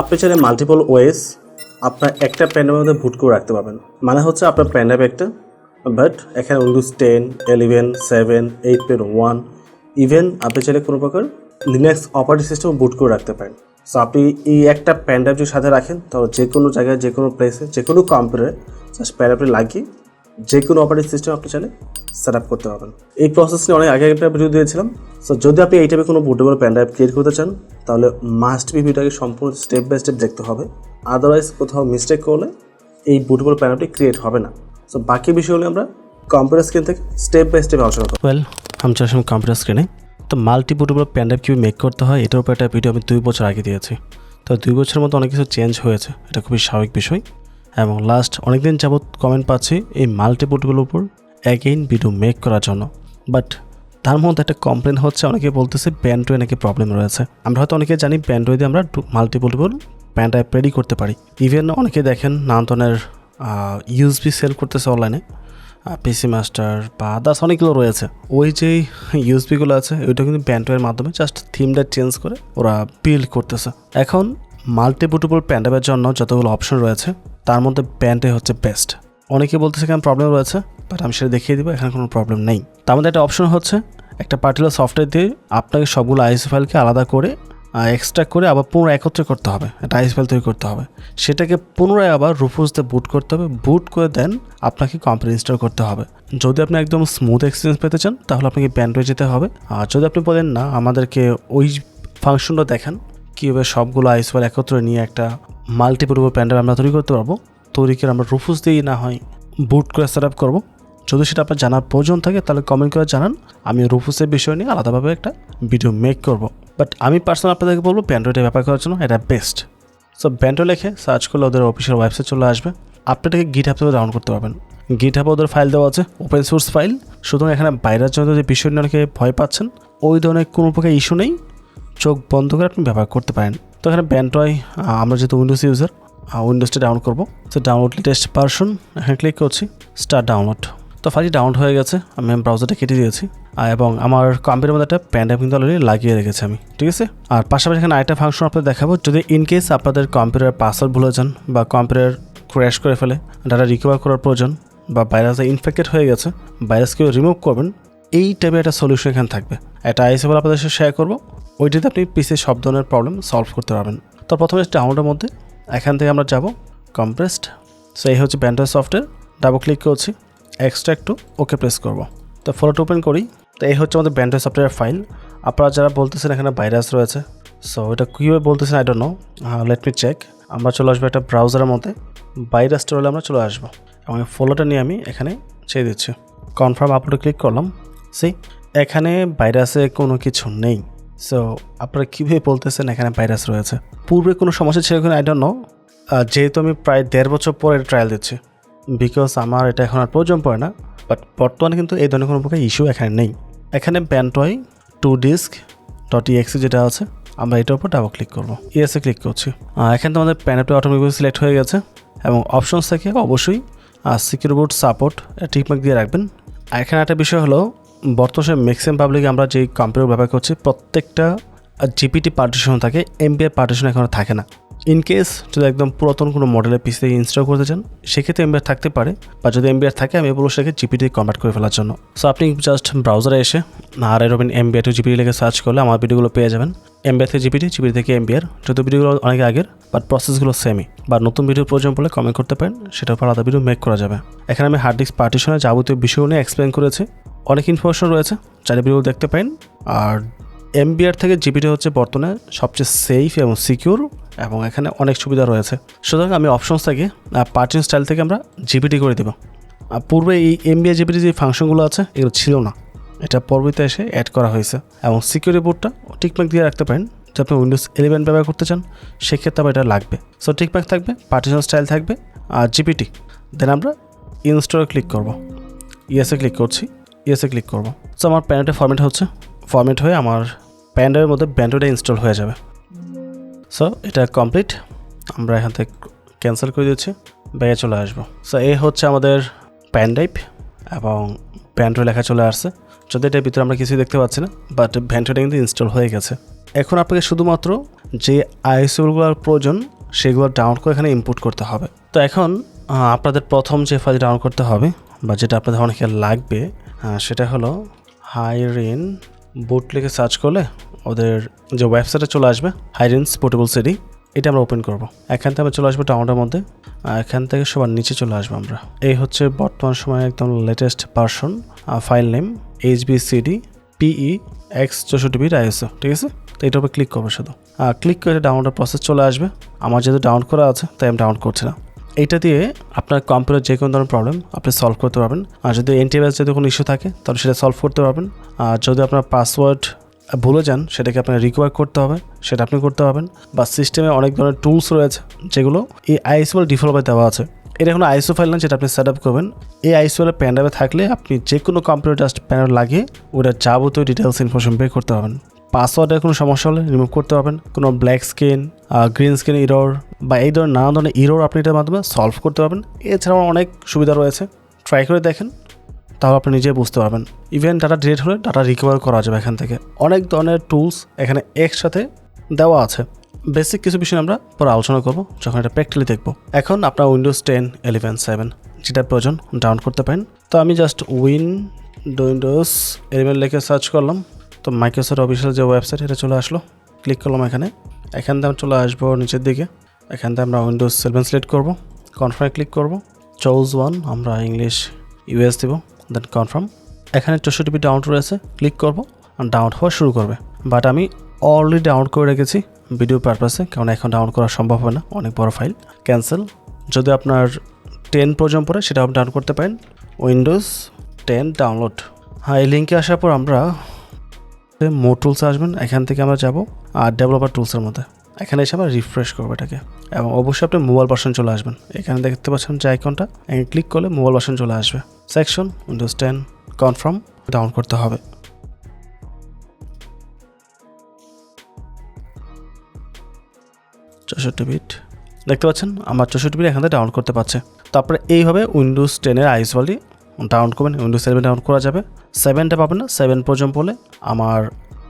আপনি চাইলে মাল্টিপল ওয়েস আপনার একটা প্যান্ডের মধ্যে ভুট করে রাখতে পারবেন। মানে হচ্ছে আপনার প্যান্ডাপ একটা বাট এখানে Windows ten eleven seven eight pen one even আপনি চাইলে কোনো প্রকার লিনাক্স অপারেটিং সিস্টেম বুট করে রাখতে পারেন। সো আপনি এই একটা প্যান্ডাপ যদি সাথে রাখেন, তাহলে যে কোনো জায়গায় যে কোনো প্লেসে যে কোনো কম্পিউটারে জাস্ট প্যান্ডাপটি লাগিয়ে যে কোনো অপারেটিং সিস্টেম আপনি চাইলে সেট আপ করতে পারবেন। এই প্রসেস নিয়ে অনেক আগে একটা ভিডিও দিয়েছিলাম। সো যদি আপনি এই টাইপের কোনো বুটেবল প্যান ড্রাইভ ক্রিয়েট করতে চান, তাহলে মাস্ট বি ভিডিওটাকে সম্পূর্ণ স্টেপ বাই স্টেপ দেখতে হবে। আদারওয়াইজ কোথাও মিস্টেক করলে এই বুটেবল প্যান ড্রাইভটি ক্রিয়েট হবে না। সো বাকি বিষয়গুলো আমরা কম্পিউটার স্ক্রিন থেকে স্টেপ বাই স্টেপ আলোচনা করব। ওয়েল আমি চলে কম্পিউটার স্ক্রিনে তো মাল্টি বুটেবল প্যান ড্রাইভ কীভাবে মেক করতে হয়, এটার উপর একটা ভিডিও আমি দুই বছর আগে দিয়েছি। তো দুই বছরের মধ্যে অনেক কিছু চেঞ্জ হয়েছে। এটা খুবই স্বাভাবিক বিষয়। এবং লাস্ট অনেকদিন যাবৎ কমেন্ট পাচ্ছি এই মাল্টি বুটগুলোর উপর। অ্যাগেইন ভিডিও মেক করার জন্য। বাট তার মধ্যে একটা কমপ্লেন হচ্ছে, অনেকে বলতেছে ব্যান্ড্রয়ে নাকি প্রবলেম রয়েছে। আমরা হয়তো অনেকে জানি ব্যান্ড্রয় দিয়ে আমরা multi bootable pen drive ready করতে পারি। ইভেন অনেকে দেখেন নানান ধরনের ইউএসবি সেল করতেছে অনলাইনে পিসি মাস্টার বা আদার্স অনেকগুলো রয়েছে। ওই যে ইউএসবিগুলো আছে, ওইটা কিন্তু ব্যান্ডের মাধ্যমে জাস্ট থিমটা চেঞ্জ করে ওরা বিল্ড করতেছে। এখন মাল্টিপুটেবল প্যান্ডাবের জন্য যতগুলো অপশন রয়েছে তার মধ্যে ব্যান্ডে হচ্ছে বেস্ট। অনেকে বলতেছে সেখানে প্রবলেম রয়েছে বাট আমি সেটা দেখিয়ে দিব, এখানে কোনো প্রবলেম নেই। তার মধ্যে একটা অপশন হচ্ছে, একটা পার্টিকুলার সফটওয়্যার দিয়ে আপনাকে সবগুলো আইএস ফাইলকে আলাদা করে এক্সট্রা করে আবার পুনরায় একত্রে করতে হবে, একটা আইস ফাইল তৈরি করতে হবে। সেটাকে পুনরায় আবার রুফুসতে বুট করতে হবে বুট করে দেন আপনাকে কম্পিউটার ইনস্টল করতে হবে। যদি আপনি একদম স্মুথ এক্সপিরিয়েন্স পেতে চান, তাহলে আপনাকে ব্যান্ডে যেতে হবে। আর যদি আপনি বলেন না, আমাদেরকে ওই ফাংশনটা দেখান, কীভাবে সবগুলো আইস ফাইল একত্রে নিয়ে একটা মাল্টিপল প্যান্ডেল আমরা তৈরি করতে পারব। তৈরি করে আমরা রুফুস দিয়েই না হয় বুট করে সেট আপ করব। যদি সেটা আপনার জানার প্রয়োজন থাকে, তাহলে কমেন্ট করে জানান। আমি রুফুসের বিষয় নিয়ে আলাদাভাবে একটা ভিডিও মেক করব। বাট আমি পার্সোনাল আপনাদেরকে বলব ব্যান্ড্রয়েডে ব্যাপার করার জন্য এটা বেস্ট সো ব্যান্ড্রো লেখে সার্চ করলে ওদের অফিসিয়াল ওয়েবসাইট চলে আসবে। আপনি এটাকে গিট হাব থেকে ডাউন করতে পারবেন। গিট হাবে ওদের ফাইল দেওয়া আছে ওপেন সোর্স ফাইল সুতরাং এখানে বাইরের জন্য যে বিষয় নিয়ে অনেকে ভয় পাচ্ছেন, ওই ধরনের কোনো প্রকার ইস্যু নেই। চোখ বন্ধ করে আপনি ব্যবহার করতে পারেন। তো এখানে ব্যান্ড্রয় আমরা যেহেতু উইন্ডোজ ইউজার উইন্ডোজটা ডাউনলোড করব। তো ডাউনলোড টেস্ট পারসন এখানে ক্লিক করছি স্টার্ট ডাউনলোড তো ফাইলটি ডাউনলোড হয়ে গেছে, আমি ব্রাউজারটা কেটে দিয়েছি। এবং আমার কম্পিউটার মধ্যে একটা প্যান ড্রাইভ কিন্তু অলরেডি লাগিয়ে রেখেছি আমি, ঠিক আছে? আর পাশাপাশি এখানে আরেকটা ফাংশন আপনাদের দেখাবো, যদি ইন কেস আপনাদের কম্পিউটার পাসওয়ার্ড ভুলে যান বা কম্পিউটার ক্র্যাশ করে ফেলে ডাটা রিকভার করার প্রয়োজন বা ভাইরাসে ইনফেক্টেড হয়ে গেছে ভাইরাসকে রিমুভ করবেন, এই টাইপের একটা সলিউশন এখানে থাকবে। একটা আইসেবল আপনাদের সাথে শেয়ার করব। ওইটিতে আপনি পিসির সব ধরনের প্রবলেম সলভ করতে পারবেন। তো প্রথমে ডাউনলোডের মধ্যে এখান থেকে আমরা যাব কম্প্রেসড সো এই হচ্ছে ব্যান্ডার সফটওয়্যার ডাবল ক্লিক করছি এক্সট্রা একটু ওকে প্রেস করব। তো ফলোটা ওপেন করি। তো এই হচ্ছে আমাদের ব্যান্ডার সফটওয়্যার ফাইল আপনারা যারা বলতেছেন এখানে ভাইরাস রয়েছে সো এটা কীভাবে বলতেছেন I don't know let me check আমরা চলে আসব একটা ব্রাউজারের মধ্যে। ভাইরাসটা হলে আমরা চলে আসব। এবং ফলোটা নিয়ে আমি এখানে ছেড়ে দিচ্ছি। কনফার্ম আপলোডে ক্লিক করলাম। সি এখানে ভাইরাসে কোনো কিছু নেই। সো আপনারা কীভাবে বলতেছেন এখানে ভাইরাস রয়েছে? পূর্বে কোনো সমস্যা ছিল এখানে আই নো যেহেতু আমি প্রায় দেড় বছর পর ট্রায়াল দিচ্ছি। বিকজ আমার এটা এখন আর প্রয়োজন পড়ে না। বাট বর্তমানে কিন্তু এই ধরনের কোনো প্রকার ইস্যু এখানে নেই। এখানে Ventoy to disk dot EXE যেটা আছে, আমরা এটার উপর ডাবল ক্লিক করব। ইএসএ ক্লিক করছি। এখানে তো আমাদের প্যানেপটা অটোমেটিক সিলেক্ট হয়ে গেছে। এবং অপশনস থেকে অবশ্যই সিকিউর বোর্ড সাপোর্ট টিকমার্ক দিয়ে রাখবেন। এখানে একটা বিষয় হলো বর্তমানে ম্যাক্সিমাম পাবলিকে আমরা যে কম্পিউটার ব্যবহার করছি, প্রত্যেকটা জিপিটি পার্টিশন থাকে এমবিআর পার্টিশন এখনও থাকে না। ইন কেস যদি একদম পুরাতন কোনো মডেলের পিসি থেকে ইনস্টল করতে চান, সেক্ষেত্রে এমবিআর থাকতে পারে, বা যদি এমবিআর থাকে, আমি বলব সেক্ষেত্রে জিপিটি কনভার্ট করে ফেলার জন্য। সো আপনি জাস্ট ব্রাউজারে এসে আর এরকম এমবিআর টু জিপিটি লেগে সার্চ করলে আমার ভিডিওগুলো পেয়ে যাবেন। এমবিআর থেকে জিপিটি জিপিটি থেকে এমবিআর যত ভিডিওগুলো অনেক আগের বাট প্রসেসগুলো সেমই বা নতুন ভিডিও প্রয়োজন পড়লে কমেন্ট করতে পারেন, সেটার উপর আলাদা ভিডিও মেক করা যাবে। এখানে আমি হার্ড ডিস্ক পার্টিশনের যাবতীয় বিষয় নিয়ে এক্সপ্লেন করেছি। অনেক ইনফরমেশন রয়েছে চারি ভিডিও দেখতে পারেন। আর এমবিআর থেকে জিপিটি হচ্ছে বর্তমানে সবচেয়ে সেফ এবং সিকিউর এবং এখানে অনেক সুবিধা রয়েছে। সুতরাং আমি অপশনস থেকে পার্টিং স্টাইল থেকে আমরা জিপিটি করে দেবো। আর পূর্বে এই এমবিআর জিপিটি যে ফাংশনগুলো আছে, এগুলো ছিল না। এটা পরবর্তীতে এসে অ্যাড করা হয়েছে এবং সিকিউরিটি বোর্ডটা টিকমার্ক দিয়ে রাখতে পারেন যদি আপনি উইন্ডোজ ইলেভেন ব্যবহার করতে চান। সেক্ষেত্রে আবার এটা লাগবে। সো টিকমার্ক থাকবে পার্টিশন স্টাইল থাকবে, আর জিপিটি দেন আমরা ইনস্টলে ক্লিক করব। ইএসএ ক্লিক করছি। ইএসএ ক্লিক করব। সো আমার প্যানেটের ফর্মেট হচ্ছে। ফর্মেট হয়ে আমার প্যান্ডের মধ্যে ব্যান্ডোটা ইনস্টল হয়ে যাবে। সো এটা কমপ্লিট আমরা এখান থেকে ক্যান্সেল করে দিচ্ছি। ব্যাগে চলে আসব। সো এই হচ্ছে আমাদের প্যান ড্রাইভ এবং ব্যান্ডো লেখা চলে আসছে। যদি এটার ভিতরে আমরা কিছুই দেখতে পাচ্ছি না বাট ব্যান্ডোটা কিন্তু ইনস্টল হয়ে গেছে। এখন আপনাকে শুধুমাত্র যে আইএসওগুলোর প্রয়োজন, সেগুলো ডাউনলোড করে এখানে ইনপুট করতে হবে। তো এখন আপনাদের প্রথম যে ফাইল ডাউনলোড করতে হবে, বা যেটা আপনাদের অনেকের লাগবে সেটা হলো হাইরিন বুট লিখে সার্চ করলে ওদের যে ওয়েবসাইটে চলে আসবে হাইরিনস পোর্টেবল সিডি এটা আমরা ওপেন করব। এখান থেকে আমরা চলে আসব ডাউনলোডের মধ্যে এখান থেকে সবার নিচে চলে আসব আমরা। এই হচ্ছে বর্তমান সময়ে একদম latest version file name H B CD PE X চৌষট্টি বিট আইএসও ঠিক আছে? তো এটার উপর ক্লিক করব শুধু। ক্লিক করে ডাউনলোডের প্রসেস চলে আসবে। আমার যেহেতু ডাউনলোড করা আছে, তাই আমি ডাউনলোড করছি না। এইটা দিয়ে আপনার কম্পিউটার যে কোনো ধরনের প্রবলেম আপনি সলভ করতে পারবেন। আর যদি এনটিভাইরাস যদি কোনো ইস্যু থাকে, তাহলে সেটা সলভ করতে পারবেন। আর যদি আপনার পাসওয়ার্ড ভুলে যান, সেটাকে আপনার রিকভার করতে হবে, সেটা আপনি করতে পারবেন। বা সিস্টেমে অনেক ধরনের টুলস রয়েছে, যেগুলো এই আইএসওএল ডিফল্টে দেওয়া আছে। এটা কোনো আইসো ফাইল না, যেটা আপনি সেট আপ করবেন। এই আইসোএলের প্যান্ডাবে থাকলে আপনি যে কোনো কম্পিউটার জাস্ট প্যানেল লাগিয়ে ওটা যাবতীয় ডিটেলস ইনফরমেশন বের করতে পারবেন। পাসওয়ার্ডের কোনো সমস্যা হলে রিমুভ করতে পারবেন। কোনো black screen green screen error বা এই ধরনের নানা ধরনের ইরোর আপনি এটার মাধ্যমে সলভ করতে পারবেন। এছাড়াও অনেক সুবিধা রয়েছে। ট্রাই করে দেখেন, তাহলে আপনি নিজে বুঝতে পারবেন। ইভেন ডাটা ডিলেট হলে ডাটা রিকভার করা যাবে এখান থেকে। অনেক ধরনের টুলস এখানে একসাথে দেওয়া আছে। বেসিক কিছু বিষয় আমরা পরে আলোচনা করব, যখন এটা প্র্যাকটিক্যালি দেখব। এখন আপনার উইন্ডোজ টেন ইলেভেন সেভেন যেটা প্রয়োজন ডাউন করতে পারেন। তো আমি জাস্ট উইন উইন্ডোজ ইলেভেন লিখে সার্চ করলাম। তো মাইক্রোসফট অফিসিয়াল যে ওয়েবসাইট এটা চলে আসলো। ক্লিক করলাম এখানে। এখান থেকে চলে আসব নিচের দিকে। এখান থেকে আমরা উইন্ডোজ সেভেন সিলেক্ট করব কনফার্মে ক্লিক করব চৌজ ওয়ান আমরা ইংলিশ ইউএস দিব দেন কনফার্ম এখানে চৌষট্টি বি ডাউনলোড রয়েছে ক্লিক করব ডাউনলোড হওয়া শুরু করবে। বাট আমি অলরেডি ডাউনলোড করে রেখেছি ভিডিও পারপাসে কারণ এখন ডাউনলোড করা সম্ভব হবে না, অনেক বড় ফাইল ক্যান্সেল যদি আপনার টেন পর্যন্ত পরে সেটা আপনি ডাউনলোড করতে পারেন। উইন্ডোজ টেন ডাউনলোড হ্যাঁ এই লিঙ্কে আসার পর আমরা মো টুলস আসবেন, এখান থেকে আমরা যাব, আর ডেভেলপার টুলসের মধ্যে। এখানে এসে আমরা রিফ্রেশ করব এটাকে। এবং অবশ্যই আপনি মোবাইল ভার্সন চলে আসবেন। এখানে দেখতে পাচ্ছেন যে আইকনটা এখানে ক্লিক করলে মোবাইল ভার্সন চলে আসবে। Section Windows ten confirm down করতে হবে। চৌষট্টি বিট দেখতে পাচ্ছেন, আমার চৌষট্টি বিট এখান থেকে ডাউন করতে পারছে। তারপরে এইভাবে উইন্ডোজ টেনের আইসওয়ালি ডাউন করবেন উইন্ডোজ সেভেন ডাউন করা যাবে। সেভেনটা পাবেন না সেভেন পর্যন্ত বলে আমার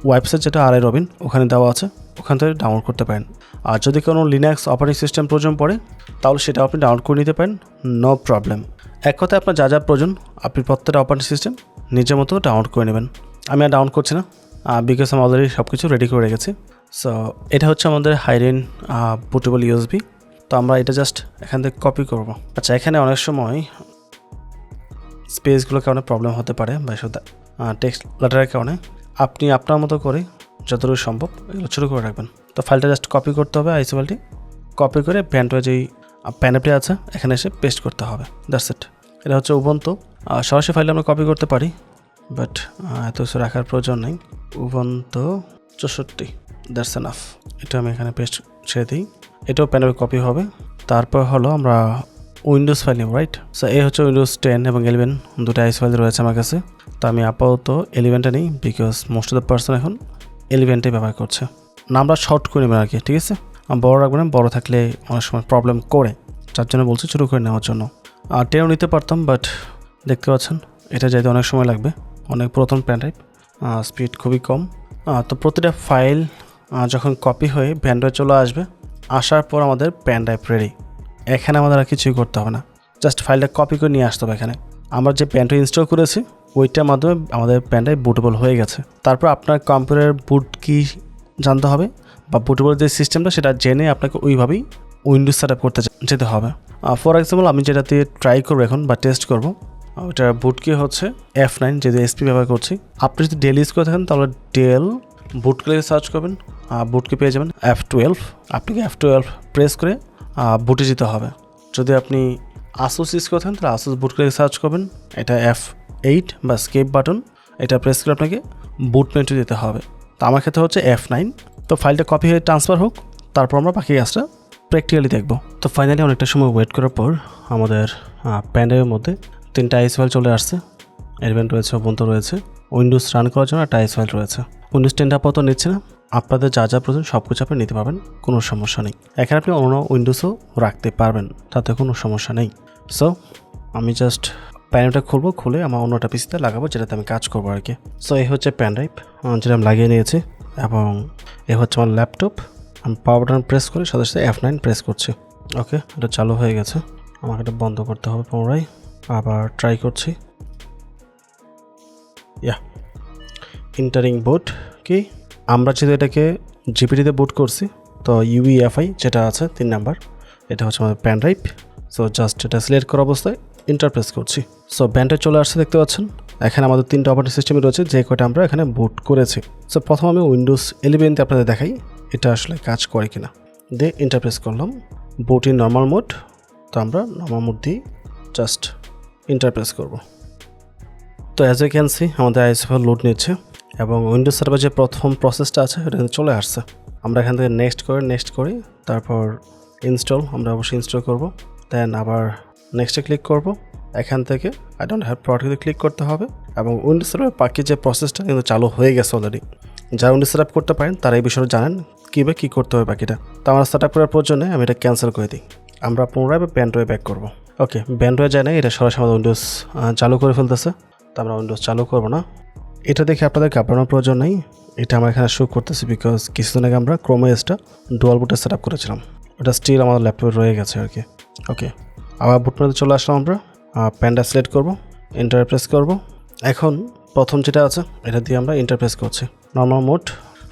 ওয়েবসাইট যেটা আর রবিন ওখানে দেওয়া আছে, ওখান থেকে ডাউনলোড করতে পারেন। আর যদি কোনো লিনাক্স অপারেটিং সিস্টেম প্রয়োজন পড়ে, তাহলে সেটা আপনি ডাউনলোড করে নিতে পারেন নো প্রবলেম এক কথায় আপনার যা যা প্রয়োজন, আপনি প্রত্যেকটা অপারেটিং সিস্টেম নিজের মতো ডাউনলোড করে নেবেন। আমি আর ডাউনলোড করছি না বিকজ আমি অলরেডি সব কিছু রেডি করে রেখেছি। সো এটা হচ্ছে আমাদের হাইরেন পোর্টেবল ইউএসবি তো আমরা এটা জাস্ট এখান থেকে কপি করব। আচ্ছা এখানে অনেক সময় স্পেসগুলোর কারণে প্রবলেম হতে পারে, বা টেক্সট লেটারের কারণে। আপনি আপনার মতো করে যতটুকু সম্ভব এগুলো ছোটো করে রাখবেন। তো ফাইলটা জাস্ট কপি করতে হবে আইসি ফাইলটি কপি করে প্যান্টে যেই প্যানেপটি আছে, এখানে এসে পেস্ট করতে হবে। দ্যাটস ইট এটা হচ্ছে উবন্ত সরাসরি ফাইলে আমরা কপি করতে পারি বাট এত কিছু রাখার প্রয়োজন নেই। উবন্ত চৌষট্টি। দ্যাটস এনাফ এটা আমি এখানে পেস্ট ছেড়ে দিই। এটাও প্যানেপে কপি হবে। তারপর হলো আমরা উইন্ডোজ ফাইল নেব রাইট সো এই হচ্ছে উইন্ডোজ টেন এবং ইলেভেন দুটো আইস ফাইল রয়েছে আমার কাছে। তো আমি আপাতত এলিভেনটা নেই because most of the version এখন এলিভেনটাই ব্যবহার করছে। নামটা শর্ট করে নেবেন আর কি ঠিক আছে? বড় রাখবেন না, বড় থাকলে অনেক সময় প্রবলেম করে যার জন্য বলছি ছোটো করে নেওয়ার জন্য। আর টেনও নিতে পারতাম বাট দেখতে পাচ্ছেন এটা যাইতে অনেক সময় লাগবে অনেক পুরাতন প্যান টাইপ স্পিড খুবই কম। তো প্রতিটা ফাইল যখন কপি হয়ে ব্যান্ডে চলে আসবে আসার পর আমাদের প্যান ড্রাইভ রেডি এখানে আমাদের আর কিছুই করতে হবে না। জাস্ট ফাইলটা কপি করে নিয়ে আসতে হবে এখানে। আমরা যে প্যানটা ইনস্টল করেছি ওইটার মাধ্যমে আমাদের প্যানটাই বুটেবল হয়ে গেছে। তারপর আপনার কম্পিউটার বুট কি জানতে হবে? বা বুটেবল যে সিস্টেমটা সেটা জেনে আপনাকে ওইভাবেই উইন্ডোজ সেট আপ করতে যেতে হবে। ফর এক্সাম্পল আমি যেটা দিয়ে ট্রাই করব এখন বা টেস্ট করব ওইটার বুট কি হচ্ছে? এফ নাইন যেহেতু এসপি ব্যবহার করছি। আপনি যদি ডেল ইউজ করে থাকেন, তাহলে ডেল বুট করে সার্চ করবেন বুটকে পেয়ে যাবেন এফ টুয়েলভ আপনাকে এফ টুয়েলভ প্রেস করে বুটে যেতে হবে। যদি আপনি আসুস ইউজ করে থাকেন, তাহলে আসুস বুট করে সার্চ করবেন, এটা এফ এইট বা স্কেপ বাটন এটা প্রেস করে আপনাকে বুট মেন্টে যেতে হবে। তো আমার ক্ষেত্রে হচ্ছে এফ নাইন তো ফাইলটা কপি হয়ে ট্রান্সফার হোক, তারপর আমরা বাকি কাজটা প্র্যাকটিক্যালি দেখব। তো ফাইনালি অনেকটা সময় ওয়েট করার পর আমাদের প্যান্ডেলের মধ্যে তিনটা আইস ফাইল চলে আসছে। এলিভেন রয়েছে অবন্ত রয়েছে উইন্ডোজ রান করার জন্য একটা আইস ফাইল রয়েছে। উইন্ডোজ টেনটা আপাতত নিচ্ছে না। আপনাদের যা যা প্রয়োজন সব কিছু আপনি নিতে পারবেন, কোনো সমস্যা নেই। এখানে আপনি অন্য উইন্ডোজও রাখতে পারবেন, তাতে কোনো সমস্যা নেই। সো আমি জাস্ট প্যানটা খুলবো, খুলে আমার অন্যটা পিসিতে লাগাবো, যেটাতে আমি কাজ করব আর কি। সো এই হচ্ছে প্যান ড্রাইভ যেটা আমি লাগিয়ে নিয়েছি। এবং এ হচ্ছে আমার ল্যাপটপ আমি পাওয়ার বাটন প্রেস করে, সাথে সাথে এফ নাইন প্রেস করছি। ওকে এটা চালু হয়ে গেছে। আমাকে এটা বন্ধ করতে হবে পুনরায়। আবার ট্রাই করছি। ইয়া ইন্টারিং বুট কি আমরা যেহেতু এটাকে জিপিটিতে বুট করছি, তো ইউইএফআই যেটা আছে, তিন নাম্বার, এটা হচ্ছে আমাদের প্যান ড্রাইভ সো জাস্ট এটা সিলেক্ট করা অবস্থায়। ইন্টারপ্রেস করছি। সো ব্যান্ডে চলে আসছে দেখতে পাচ্ছেন। এখানে আমাদের তিনটা অপারেটিং সিস্টেমই রয়েছে, যে কয়টা আমরা এখানে বুট করেছি। সো প্রথম আমি উইন্ডোজ ইলেভেনতে আপনাদের দেখাই, এটা আসলে কাজ করে কিনা। দিয়ে ইন্টারপ্রেস করলাম বুট ইন নর্মাল মোড তো আমরা নর্মাল মোড দিয়ে জাস্ট ইন্টারপ্রেস করব। তো অ্যাজ এ ক্যান সি আমাদের আইএসএফএল লোড নিচ্ছে, এবং উইন্ডোজ সার্ভার যে প্রথম প্রসেসটা আছে এটা চলে আসছে। আমরা এখান থেকে নেক্সট করে নেক্সট করি, তারপর ইনস্টল আমরা অবশ্যই ইনস্টল করব। দেন আবার নেক্সটে ক্লিক করব। এখান থেকে আই ডোন্ট হ্যাভ প্রোডাক্টে ক্লিক করতে হবে এবং উইন্ডোজ সার্ভার বাকি যে প্রসেসটা কিন্তু চালু হয়ে গেছে অলরেডি যারা উইন্ডোজ সেট করতে পারেন, তারা এই বিষয়ে জানেন কীভাবে কী করতে হবে বাকিটা। তো আমার সেট আপ করার প্রয়োজনে আমি এটা ক্যান্সেল করে দিই। আমরা পুনরায় ব্যান্ডওয়ে ব্যাক করব। ওকে ব্যান্ডওয়ে যায় না, এটা সরাসরি আমাদের উইন্ডোজ চালু করে ফেলতেছে। তো আমরা উইন্ডোজ চালু করব না। এটা দেখে আপনাদের ঘাবড়ানোর প্রয়োজন নেই। এটা আমরা এখানে শো করতেছি বিকজ কিছুদিন আগে আমরা ক্রোমোএসটা ডুয়াল বুটে সেট আপ করেছিলাম। ওটা স্টিল আমাদের ল্যাপটপে রয়ে গেছে আর কি। ওকে আবার বুট মধ্যে চলে আসলাম আমরা। প্যান্ডা সিলেক্ট করব ইন্টারপ্রেস করব। এখন প্রথম যেটা আছে, এটা দিয়ে আমরা ইন্টারপ্রেস করছি। নর্মাল মোড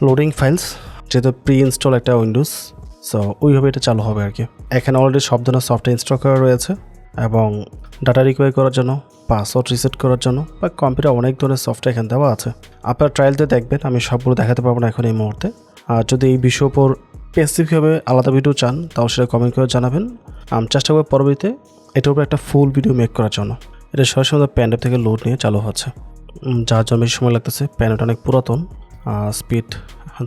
লোডিং ফাইলস যেহেতু প্রি ইনস্টল একটা উইন্ডোজ সো ওইভাবে এটা চালু হবে আর কি। এখানে অলরেডি সব ধরনের সফটওয়্যার ইনস্টল করা রয়েছে এবং ডাটা রিকোয়ার করার জন্য পাসওয়ার্ড রিসেট করার জন্য বা কম্পিউটার অনেক ধরনের সফটওয়্যার এখানে দেওয়া আছে। আপনার ট্রায়ালতে দেখবেন, আমি সবগুলো দেখাতে পারব না এখন এই মুহূর্তে। আর যদি এই বিষয়ের উপর স্পেসিফিকভাবে আলাদা ভিডিও চান, তাহলে সেটা কমেন্ট করে জানাবেন। আমি চেষ্টা করব পরবর্তীতে এটার উপর একটা ফুল ভিডিও মেক করার জন্য। এটা সরাসরি আমাদের প্যান্ডেপ থেকে লোড নিয়ে চালু হচ্ছে। যার জন্য বেশি সময় লাগতেছে। প্যানেলটা অনেক পুরাতন স্পিড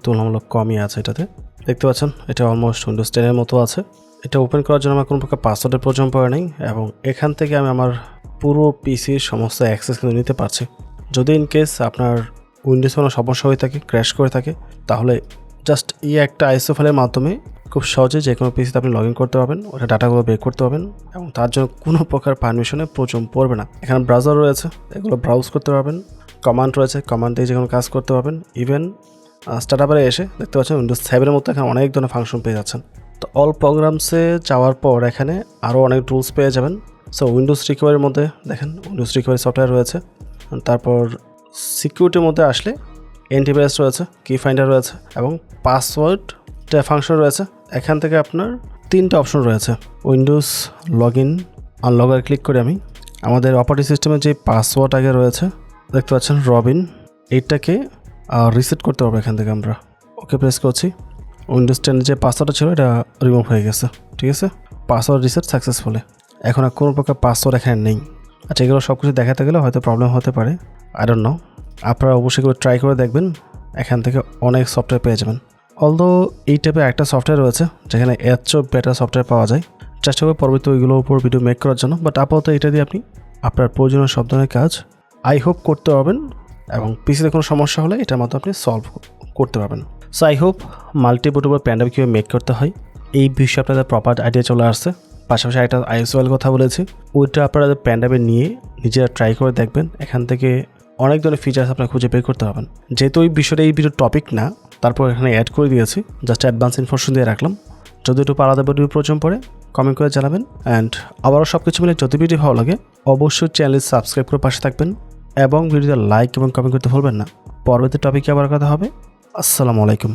তুলনামূলক কমই আছে এটাতে। দেখতে পাচ্ছেন, এটা অলমোস্ট উইন্ডোজ টেনের মতো আছে। এটা ওপেন করার জন্য আমার কোনো প্রকার পাসওয়ার্ডের প্রয়োজন পড়ে নেই, এবং এখান থেকে আমি আমার পুরো পিসির সমস্ত অ্যাক্সেস কিন্তু নিতে পারছি। যদি ইন কেস আপনার উইন্ডোজ কোনো সমস্যা হয়ে থাকে ক্র্যাশ করে থাকে, তাহলে জাস্ট এই একটা আইসো ফাইলের মাধ্যমে খুব সহজে যে কোনো পিসিতে আপনি লগ ইন করতে পারবেন, ওটা ডাটাগুলো বের করতে পারবেন এবং তার জন্য কোনো প্রকার পারমিশনের প্রয়োজন পড়বে না। এখানে ব্রাউজার রয়েছে, এগুলো ব্রাউজ করতে পারবেন কমান্ড রয়েছে কমান্ড দিয়ে যে কোনো কাজ করতে পারবেন। ইভেন স্টার্টআপে এসে দেখতে পাচ্ছেন উইন্ডোজ সেভেনের মতো এখানে অনেক ধরনের ফাংশন পেয়ে যাচ্ছেন। তো অল প্রোগ্রামসে যাওয়ার পর এখানে আরও অনেক টুলস পেয়ে যাবেন। সো উইন্ডোজ রিকভারির মধ্যে দেখেন উইন্ডোজ রিকভারি সফটওয়্যার রয়েছে। তারপর সিকিউরিটির মধ্যে আসলে অ্যান্টিভাইরাস রয়েছে কি ফাইন্ডার রয়েছে এবং পাসওয়ার্ড ফাংশন রয়েছে। এখান থেকে আপনার তিনটা অপশন রয়েছে। উইন্ডোজ লগ ইন আনলগার ক্লিক করে আমি আমাদের অপারেটিং সিস্টেমে যে পাসওয়ার্ড আগে রয়েছে, দেখতে পাচ্ছেন রবিন, এইটাকে রিসেট করতে পারব এখান থেকে আমরা। ওকে প্রেস করছি। উইন্ডোজ টেনের যে পাসওয়ার্ডটা ছিল, এটা রিমুভ হয়ে গেছে। ঠিক আছে? পাসওয়ার্ড রিসেট সাকসেসফুলি এখন আর কোনো প্রকার পাসওয়ার্ড এখানে নেই। আচ্ছা এগুলো সব কিছু দেখাতে গেলে হয়তো প্রবলেম হতে পারে। আই ডোন্ট নো আপনারা অবশ্যই এগুলো ট্রাই করে দেখবেন। এখান থেকে অনেক সফটওয়্যার পেয়ে যাবেন। অলদো এই টাইপের একটা সফটওয়্যার রয়েছে, যেখানে এর চেয়েও বেটার সফটওয়্যার পাওয়া যায়, চেষ্টা করব পরবর্তী ওইগুলোর উপর ভিডিও মেক করার জন্য। বাট আপাতত এটা দিয়ে আপনি আপনার প্রয়োজনীয় সব ধরনের কাজ আই হোপ করতে পারবেন এবং পিসিতে কোনো সমস্যা হলে এটার মাধ্যমে আপনি সলভ করতে পারবেন। সো আই হোপ মাল্টিপুট উপর প্যান্ডাপ কীভাবে মেক করতে হয়, এই বিষয়ে আপনাদের প্রপার আইডিয়া চলে আসছে। পাশাপাশি একটা আইএসওএল কথা বলেছি। ওইটা আপনারা প্যান্ডাপে নিয়ে নিজেরা ট্রাই করে দেখবেন। এখান থেকে অনেক ধরনের ফিচার্স আপনার খুঁজে বের করতে পারবেন। যেহেতু ওই বিষয়টা এই ভিডিও টপিক না, তারপর এখানে অ্যাড করে দিয়েছি। জাস্ট অ্যাডভান্স ইনফরমেশন দিয়ে রাখলাম। যদি একটু আলাদা ভিডিও প্রয়োজন পড়ে কমেন্ট করে জানাবেন। অ্যান্ড আবারও সব কিছু মিলে যদি ভিডিও ভালো লাগে, অবশ্যই চ্যানেল সাবস্ক্রাইব করে পাশে থাকবেন এবং ভিডিওতে লাইক এবং কমেন্ট করতে ভুলবেন না। পরবর্তী টপিকে আবার কথা হবে। আসসালামু আলাইকুম।